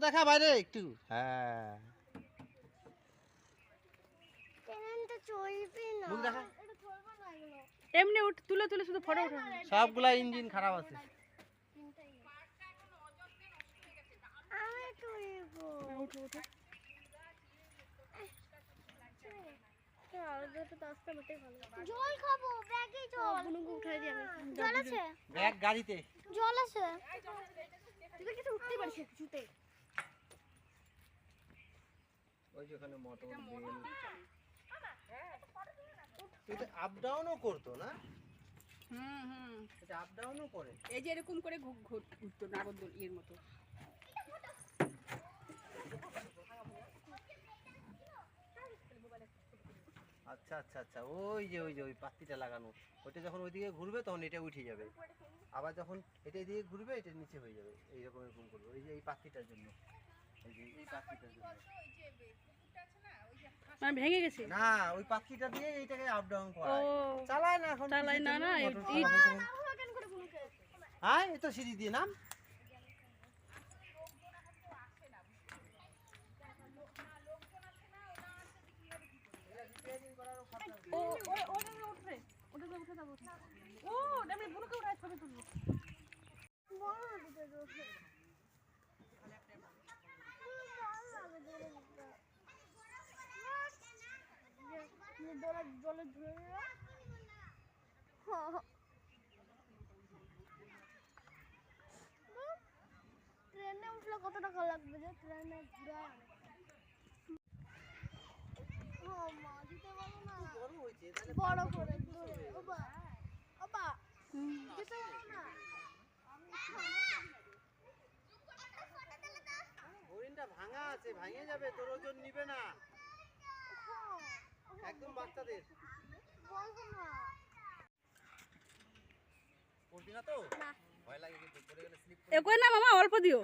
দেখা বাইরে একটু। হ্যাঁ। ট্রেনটা চলবে না। মুখ দেখা। এটা চলবে না এগুলো এমনি উঠ তুলে তুলে শুধু ফটো ওঠা সবগুলা ইঞ্জিন খারাপ আছে। উঠো উঠো। জল খাব ব্যাগে জল। উঠাই দিই জল আছে? ব্যাগ গাড়িতে। জল আছে। তুই কিছু উঠতে কিছুতে। ওই মোটর বেল এটা আপ ডাউনও করতো না? হুম হুম। এটা আপ ডাউনও করে। এই যে এরকম করে ঘুরতো নাগরদোল ইয়ের মতো। আচ্ছা আচ্ছা আচ্ছা। ওই যে ওই যে ওই পাত্তিটা লাগানো। ওইটা যখন ওইদিকে ঘুরবে তখন এটা উঠে যাবে। আবার যখন এটা এদিকে ঘুরবে এটা নিচে হয়ে যাবে। এইরকম এরকম করবে। ওই যে এই পাত্তিটার জন্য। এই যে এই পাত্তিটার জন্য। মানে ভেঙে গেছে? না ওই পাত্তিটা দিয়ে এইটাকে আপ ডাউন ও করা চালায় না এখন চালায় না, না। হ্যাঁ এই তো সিঁড়ি দিয়ে নাম। ও ও ওটা উঠবে ওটা উঠে যাব ও আমি বুনুকে উঠাই ছবি তুলবো। জলে ধরে ট্রেনে উঠলে কত টাকা লাগবে যে ট্রেনে ঘুরে ও মা দিতে পারো না। বড় করে ওবা ওবা দিতে পারো না। হরিণটা ভাঙা আছে ভাঙে যাবে তোর ওজন নিবে না। একদম বাচ্চাদের। বলব না পড়বি না। তো ভয় লাগে কিন্তু পড়ে গেলে স্লিপ একই না মামা অল্প দিও।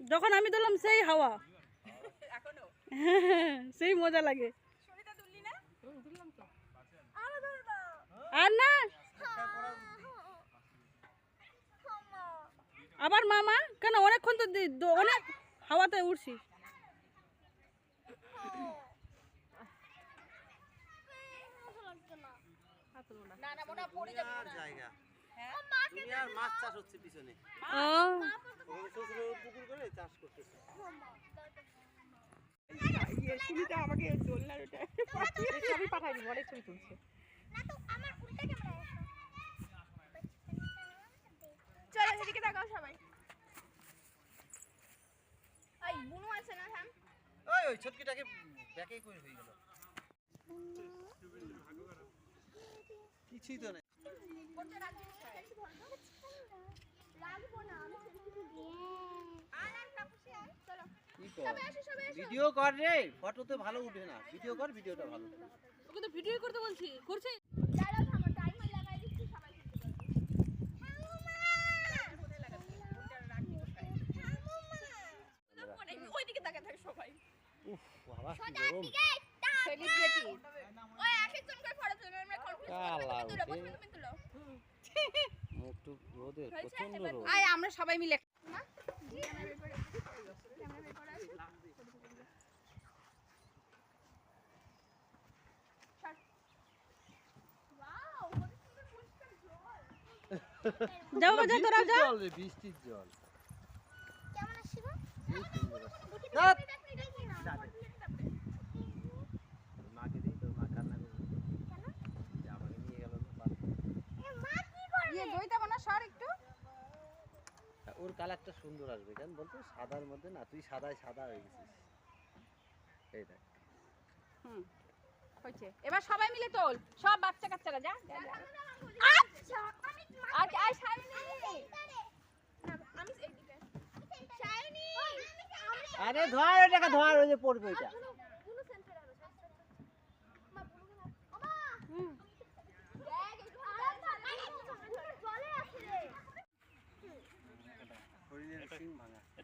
যখন আমি দিলাম সেই হাওয়া। সেই মজা লাগে। আর না? আবার মামা? কেন অনেকক্ষণ তো দুনিয়ার জায়গা। দুনিয়ার মাছ চাষ হচ্ছে পিছনে? ও। পুকুর করে চাষ করতেছে। ছবি পাঠাই দিব অনেক ছবি তুলছে। না তো আমার উল্টা ক্যামেরা চলো সেদিকে তাকাও সবাই। এই বুনু আছে না থাম। ওই ওই ছটকিটাকে ব্যাকেই করে হয়ে গেল। কিছুই তো নেই। ভিডিও কর রে ফটো তো ভালো উঠবে না। ভিডিও কর ভিডিওটা ভালো। ওকে তো ভিডিও করতে বলছি করছে? উফ বাবা সেলিব্রিটি ওই এক একজন করে ফটো তুলবে আয় আমরা সবাই মিলে যাও বাবা, তোরা বৃষ্টির জল রে বৃষ্টির জল কেমন আসছিল এই সুন্দর আসছে। ধ্যাৎ। তোর মাকে দিই তোর মা কান্না করবে যে আমাকে নিয়ে গেল না বাড়ি। ইয়ে দইটা বানা সর একটু? হ্যাঁ, ওর কালারটা সুন্দর আসবে কেন বলতো? সাদার মধ্যে না তুই সাদায় সাদা হয়ে গেছিস। এই দেখ। হুম হয়েছে। এবার সবাই মিলে তোল। সব বাচ্চা কাচ্চারা যা। আচ্ছা আমি আর আর শাইনি। না আমি এইদিকে শাইনি। আরে ধর এটাকে ধর ওই যে পড়বে ওমা হুম।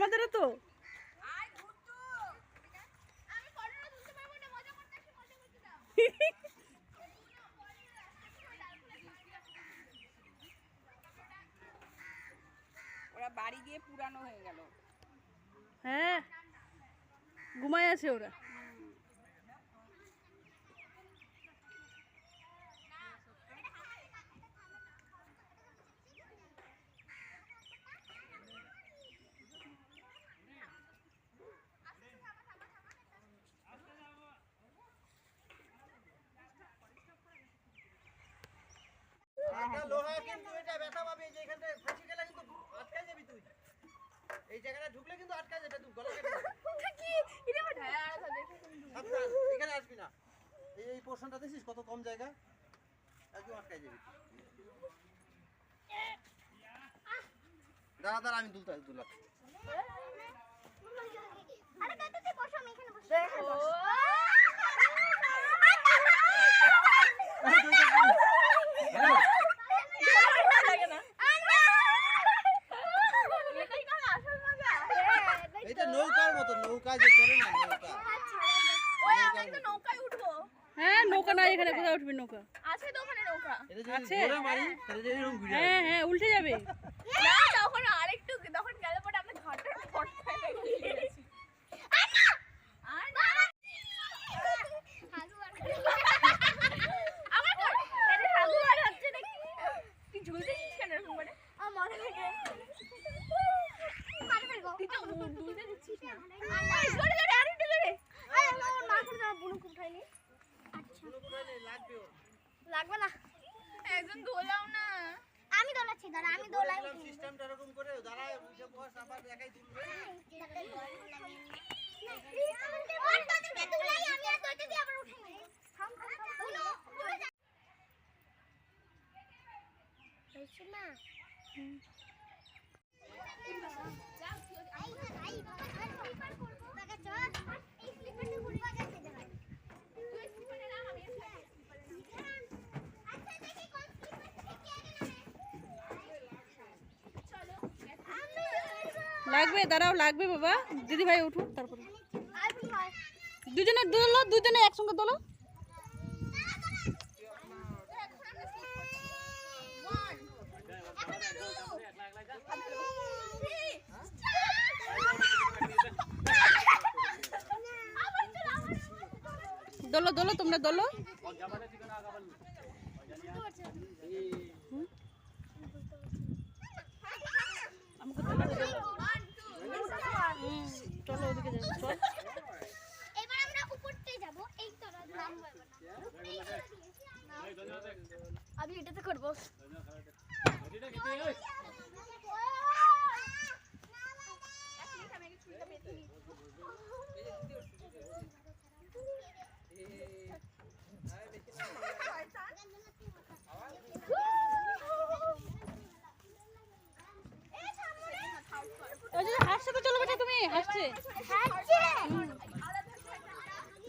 করতে তো ওরা বাড়ি গিয়ে পুরানো হয়ে গেল। হ্যাঁ ঘুমায় আছে ওরা। লোহা কিন্তু এটা ব্যথা পাবে এই যে এখানটায় ফাঁসি গেলে কিন্তু আটকে যাবি তুই। এই জায়গাটা ঢুকলে কিন্তু আটকে যাবে তুই গলা কেটে যাবে। সাবধান, এখানে আসবি না। এই এই পোর্শনটা দেখছিস কত কম জায়গা? একদম আটকে যাবি। দাঁড়া দাঁড়া আমি তুলতে তুলাচ্ছি আরে দাদাতে বসো আমি এখানে বসে। দেখো এইটা নৌকার মতো নৌকা যে চলে না নৌকা? ওই আমরা তো নৌকায় উঠবো। হ্যাঁ নৌকা নাই এখানে কোথায় উঠবে নৌকা? আছে তো ওখানে নৌকা। আছে? হ্যাঁ হ্যাঁ উল্টে যাবে। না তখন আরেকটু তখন গেলে পরে আমরা ঘাটের ফটকায় লেগে গেছি আর না আমার কর এটা হাগু আর হচ্ছে নাকি তুই ঝুলতেছিস কেন এরকম করে আমার থেকে তুই তো দুলতে দিচ্ছিস না জোরে জোরে আর একটু জোরে আরে আমার মাথা না বুনু উঠাইনি লাগবে ওর। লাগবে না একজন দোলাও না আমি দোলাচ্ছি দাঁড়া আমি দোলাই বললাম সিস্টেমটা এরকম করে দাঁড়ায় উঠে বস আবার একাই তুলবে লাগবে দাঁড়াও লাগবে বাবা। দিদি ভাই উঠো তারপরে। দুজনে দোলো দুজনে একসঙ্গে দোলো। দোলো দোলো তোমরা দোলো। আমাকে দোলো। দোলো হুম, চলো ওদিকে যাই চল এবার আমরা উপরতে যাব এই তোরা নামবো এবার আমি এটাতে করব হাসছে তো চলো বেটা তুমি হাসছে।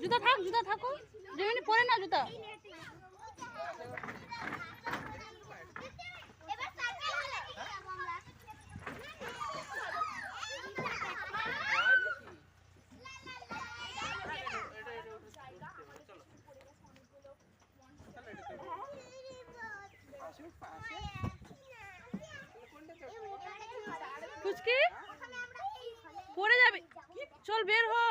জুতা থাক জুতা থাকো। যেমনি পরে না জুতা হলে কি করব আমরা ফুচকি পড়ে যাবে? চল বের হো।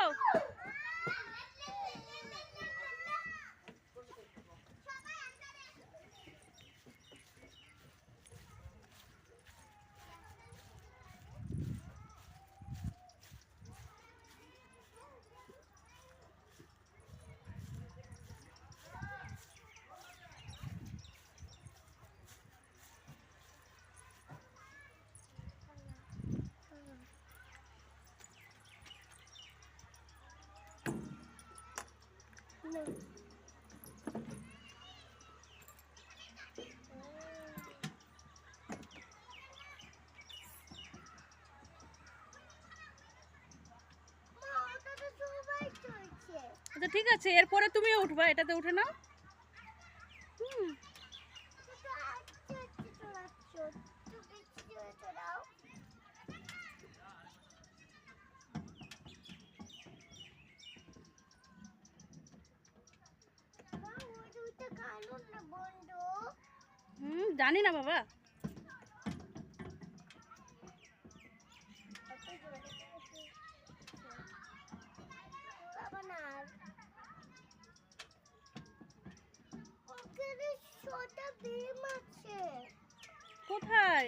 আচ্ছা ঠিক আছে এরপরে তুমি উঠবা এটাতে উঠে নাও হুম জানি না বাবা। কোথায়?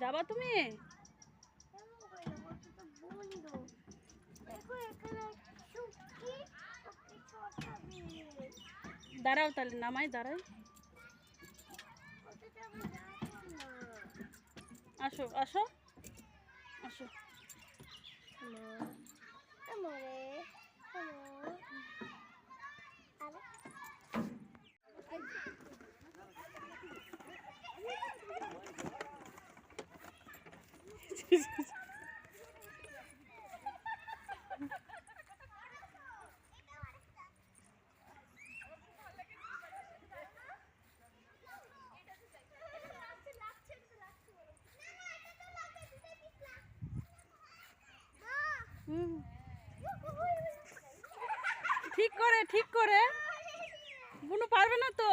যাবা তুমি? এখানে দাঁড়াও তাহলে নামাই দাঁড়াই আসো আসো। আসো। হ্যালো আমরে হ্যালো আরে হুম ঠিক করে ঠিক করে। বুনু পারবে না তো?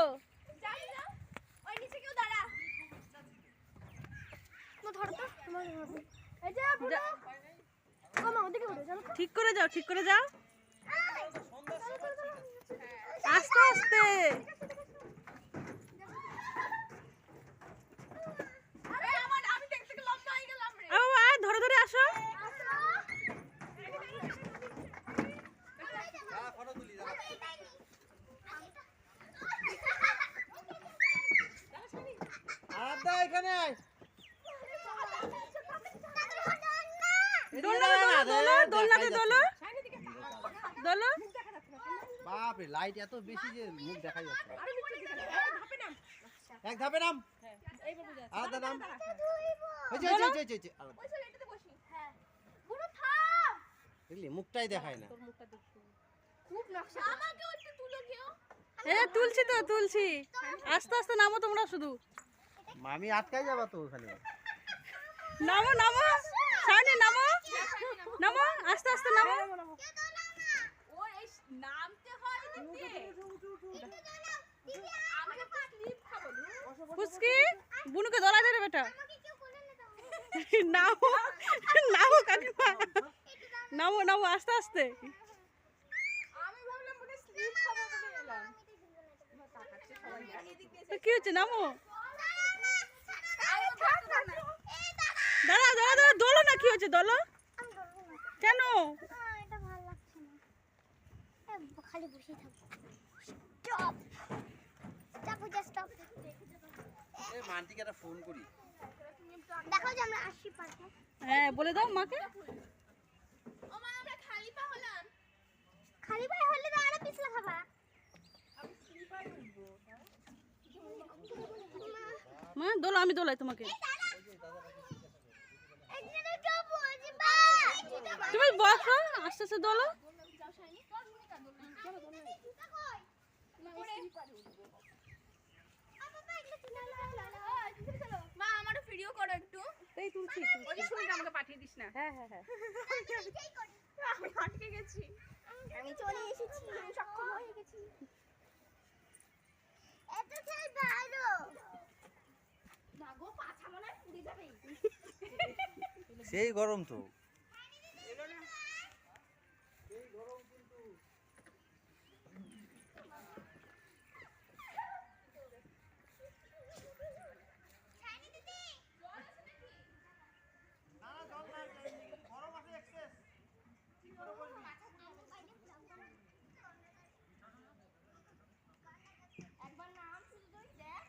ঠিক করে যাও, ঠিক করে যাও। আস্তে আস্তে আরে আমার আমি দেখতে থেকে লম্বা হয়ে গেলাম রে ও আয় ধরে ধরে আসো দাঁড়া ফটো তুলি দাঁড়া আরাধ্যা এখানে আয়। বাপরে লাইট এত বেশি যে মুখ দেখা যাচ্ছে। এক ধাপে নাম। আলাদা নাম। হ্যাঁ। দেখলি মুখটাই দেখায় না। তুলছি তো তুলছি। আস্তে আস্তে নামো তোমরা শুধু। মামি আটকাই যাবা তো ওখানে নামো নামো। সামনে নামো। নামো, আস্তে আস্তে নামো। ফুসকি বুনুকে দলা দে রে বেটা। নামো নামো কাকিমা। নামো নামো, আস্তে আস্তে। কি হচ্ছে, নামো? দাঁড়া দাঁড়া দাঁড়া দোলো না কি হচ্ছে দোলো? কেন? লাগছে না এ, খালি বসে থাকব স্টপ স্টপ হয়ে স্টপ এই মানটিকে একটা ফোন করি। দেখো যে আমরা আসি পারব হ্যাঁ বলে দাও মাকে। ও মা আমরা খালি পা হলাম। খালি পায়ে হলে তো আরও পিছলা খাবা। মা দোলো আমি দোলাই তোমাকে। তুমি বসো আস্তে আস্তে দোলো মা আমারও ভিডিও করো একটু। এই তুলছি ওই যে শুনি আমাকে পাঠিয়ে দিস না। হ্যাঁ হ্যাঁ হ্যাঁ। আমি আটকে গেছি। আমি চলে এসেছি। সক্ষম হয়ে গেছি। এটা সেই ভালো না গো পাছা মনে হয় পুড়ে যাবে সেই গরম তো একবার নাম শুধু তুই দেখ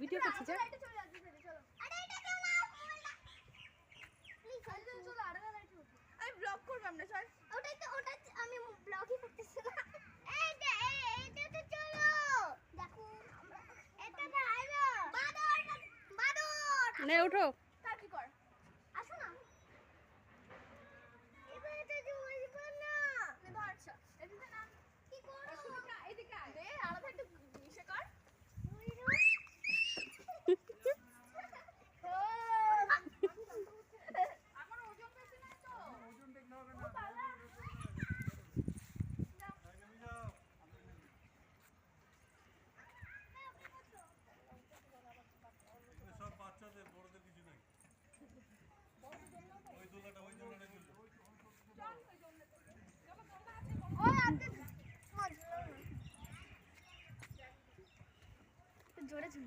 ভিডিও করছি যা। আমি ব্লগ করব আমরা চল। ওটাই তো ওটা আমি ব্লগই করতেছি না। এই যে এই এইটাতে চলো। দেখো এটা ভালো বাদর বাদর। নে ওঠো তার কি কর আসো না জোরে ছিল।